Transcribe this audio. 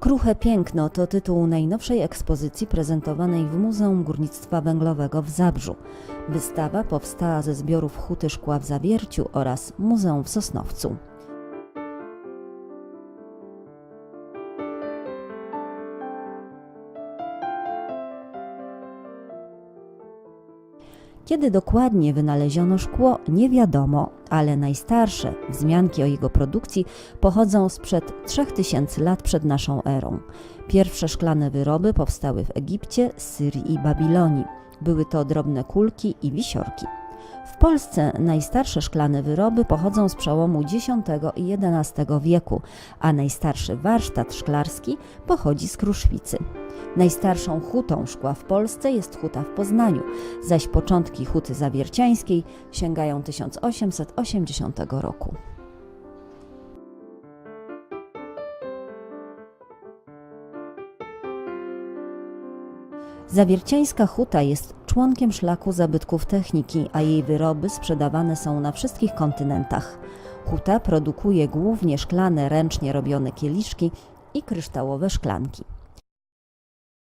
Kruche Piękno to tytuł najnowszej ekspozycji prezentowanej w Muzeum Górnictwa Węglowego w Zabrzu. Wystawa powstała ze zbiorów Huty Szkła w Zawierciu oraz Muzeum w Sosnowcu. Kiedy dokładnie wynaleziono szkło, nie wiadomo, ale najstarsze wzmianki o jego produkcji pochodzą sprzed 3000 lat przed naszą erą. Pierwsze szklane wyroby powstały w Egipcie, Syrii i Babilonii. Były to drobne kulki i wisiorki. W Polsce najstarsze szklane wyroby pochodzą z przełomu X i XI wieku, a najstarszy warsztat szklarski pochodzi z Kruszwicy. Najstarszą hutą szkła w Polsce jest huta w Poznaniu, zaś początki huty zawierciańskiej sięgają 1880 roku. Zawierciańska huta jest członkiem szlaku zabytków techniki, a jej wyroby sprzedawane są na wszystkich kontynentach. Huta produkuje głównie szklane, ręcznie robione kieliszki i kryształowe szklanki.